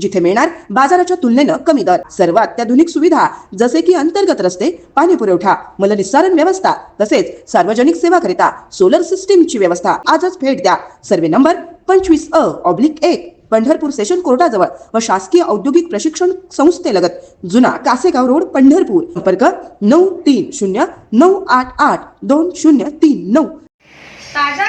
जिथे मिळणार बाजाराच्या तुलनेनं कमी दर. सर्व अत्याधुनिक सुविधा जसे की अंतर्गत रस्ते पाणी पुरवठा मलनिस्सारण व्यवस्था तसेच सार्वजनिक सेवाकरिता सोलर सिस्टीमची व्यवस्था आजच भेट द्या. सर्वे नंबर पंचवीस अ ऑब्लिक एक पंढरपूर सेशन कोर्टाजवळ व शासकीय औद्योगिक प्रशिक्षण संस्थेलगत जुना कासेगाव रोड पंढरपूर. संपर्क नऊ तीन शून्य नऊ आठ आठ दोन शून्य तीन नऊ. ताज्या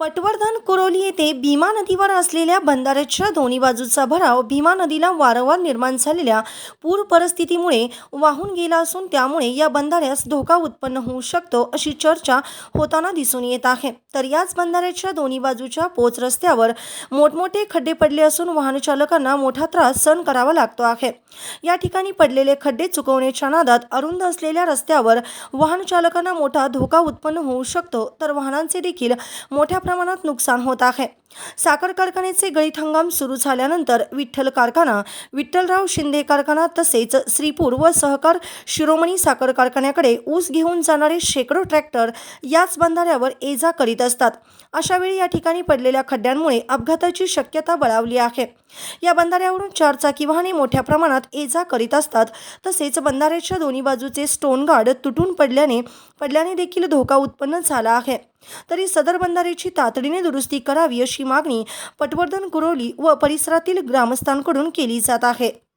पटवर्धन कुरोली येथे भीमा नदीवर असलेल्या बंधाऱ्याच्या दोन्ही बाजूचा भराव भीमा नदीला वारंवार निर्माण झालेल्या पूर परिस्थितीमुळे वाहून गेला असून त्यामुळे या बंधाऱ्यास धोका उत्पन्न होऊ शकतो अशी चर्चा होताना दिसून येत आहे. तर याच बंधाऱ्याच्या दोन्ही बाजूच्या पोच रस्त्यावर मोठमोठे खड्डे पडले असून वाहन चालकांना मोठा त्रास सहन करावा लागतो आहे. या ठिकाणी पडलेले खड्डे चुकवण्याच्या नादात अरुंद असलेल्या रस्त्यावर वाहन चालकांना मोठा धोका उत्पन्न होऊ शकतो. तर वाहनांचे देखील मोठ्या प्रमाणात नुकसान होत आहे. साखर कारखान्याचे गळीत हंगाम सुरू झाल्यानंतर विठ्ठल कारखाना विठ्ठलराव शिंदे कारखाना तसेच श्रीपूर व सहकार शिरोमणी साखर कारखान्याकडे ऊस घेऊन जाणारे शेकडो ट्रॅक्टर याच बंधाऱ्यावर ये जा करीत असतात. अशावेळी या ठिकाणी पडलेल्या खड्ड्यांमुळे अपघाताची शक्यता बळावली आहे. या बंधाऱ्यावरून चारचाकी वाहने मोठ्या प्रमाणात ये जा करीत असतात. तसेच बंधाऱ्याच्या दोन्ही बाजूचे स्टोन गार्ड तुटून पडल्याने पडल्याने देखील धोका उत्पन्न झाला आहे. तरी सदर बंधाऱ्याची तातडीने दुरुस्ती करावी अशी मागणी पटवर्धन गुरोली व परिसरातील ग्रामस्थांकडून केली जात आहे.